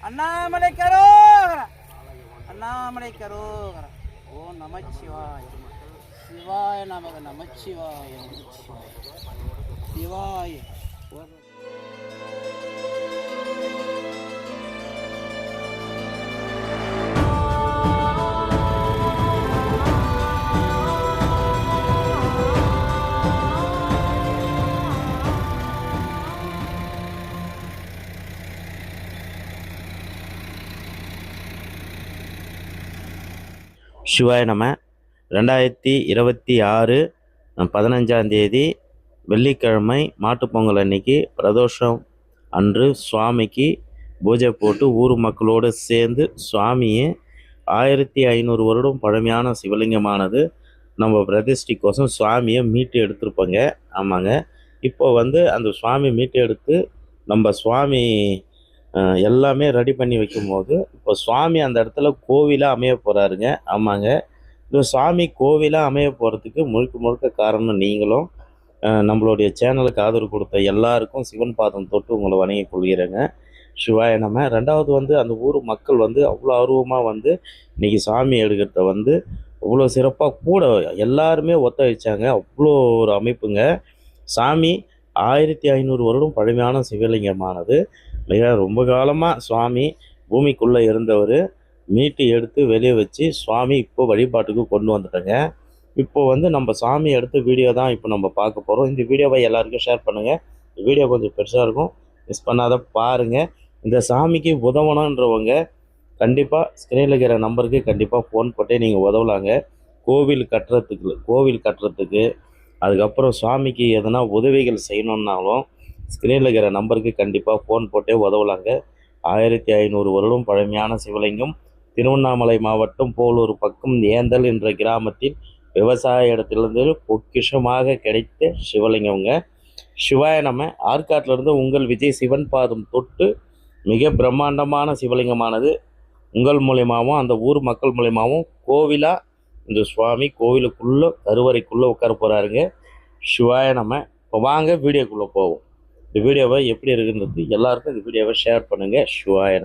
அண்ணாமலை கரோகர. அண்ணாமலை கரோகர. ஓ நமச்சிவாய சிவாய நமக நமச்சிவாய நமச்சிவாய சிவாய. சிவாய நம. ரெண்டாயிரத்தி இருபத்தி ஆறு பதினஞ்சாந்தேதி வெள்ளிக்கிழமை மாட்டுப்பொங்கல் அன்னைக்கு பிரதோஷம் அன்று சுவாமிக்கு பூஜை போட்டு ஊர் மக்களோடு சேர்ந்து சுவாமியை ஆயிரத்தி ஐநூறு வருடம் பழமையான சிவலிங்கமானது நம்ம பிரதிஷ்டிக்கோசம் சுவாமியை மீட்டு எடுத்திருப்போங்க. ஆமாங்க. இப்போ வந்து அந்த சுவாமி மீட்டு எடுத்து நம்ம சுவாமி எல்லாமே ரெடி பண்ணி வைக்கும்போது இப்போ சுவாமி அந்த இடத்துல கோவிலாக அமைய போகிறாருங்க ஆமாங்க. இந்த சாமி கோவிலாக அமைய போகிறதுக்கு முழுக்க முழுக்க காரணம் நீங்களும் நம்மளுடைய சேனலுக்கு ஆதரவு கொடுத்த எல்லாருக்கும் சிவன் பாதம் தொட்டு உங்களை வணங்கிக் கொள்கிறேங்க. சிவாய நம்ம ரெண்டாவது வந்து அந்த ஊர் மக்கள் வந்து அவ்வளோ ஆர்வமாக வந்து இன்றைக்கி சாமி எடுக்கிறத வந்து அவ்வளோ சிறப்பாக கூட எல்லாருமே ஒத்துழைச்சாங்க. அவ்வளோ ஒரு அமைப்புங்க. சாமி ஆயிரத்தி ஐநூறு வருடம் பழமையான சிவலிங்கமானது. இல்லையா? ரொம்ப காலமாக சுவாமி பூமிக்குள்ளே இருந்தவர். மீட்டு எடுத்து வெளியே வச்சு சுவாமி இப்போ வழிபாட்டுக்கு கொண்டு வந்துட்டேங்க. இப்போ வந்து நம்ம சாமி எடுத்த வீடியோ தான் இப்போ நம்ம பார்க்க போகிறோம் இந்த வீடியோவை எல்லாருக்கும் ஷேர் பண்ணுங்கள் வீடியோ கொஞ்சம் பெருசாக இருக்கும். மிஸ் பண்ணாத பாருங்கள் இந்த சாமிக்கு உதவணுன்றவங்க கண்டிப்பாக ஸ்க்ரீனில் இருக்கிற நம்பருக்கு கண்டிப்பாக ஃபோன் போட்டே நீங்கள் உதவலாங்க. கோவில் கட்டுறதுக்கு கோவில் கட்டுறதுக்கு. அதுக்கப்புறம் சுவாமிக்கு எதனா உதவிகள் செய்யணுன்னாலும் ஸ்க்ரீனில் இருக்கிற நம்பருக்கு கண்டிப்பாக ஃபோன் போட்டே உதவலாங்க. ஆயிரத்தி ஐநூறு வருடம் பழமையான சிவலிங்கம். திருவண்ணாமலை மாவட்டம் போலூர் பக்கம் ஏந்தல் என்ற கிராமத்தில் விவசாய இடத்திலிருந்து பொக்கிஷமாக கிடைத்த சிவலிங்கம்ங்க. சிவாய நம்ம ஆற்காட்டிலிருந்து உங்கள் விஜய் சிவன் பாதம் தொட்டு மிக பிரம்மாண்டமான சிவலிங்கமானது. உங்கள் மூலியமாகவும் அந்த ஊர் மக்கள் மூலியமாகவும் கோவிலாக இந்த சுவாமி கோவிலுக்குள்ளே கருவறைக்குள்ளே உட்கார போகிறாருங்க சிவாய நம்ம இப்போ வாங்க வீடியோக்குள்ளே போவோம். இந்த வீடியோவை எப்படி இருக்குன்றது எல்லாருக்கும் இந்த வீடியோவை ஷேர் பண்ணுங்கள் சிவாய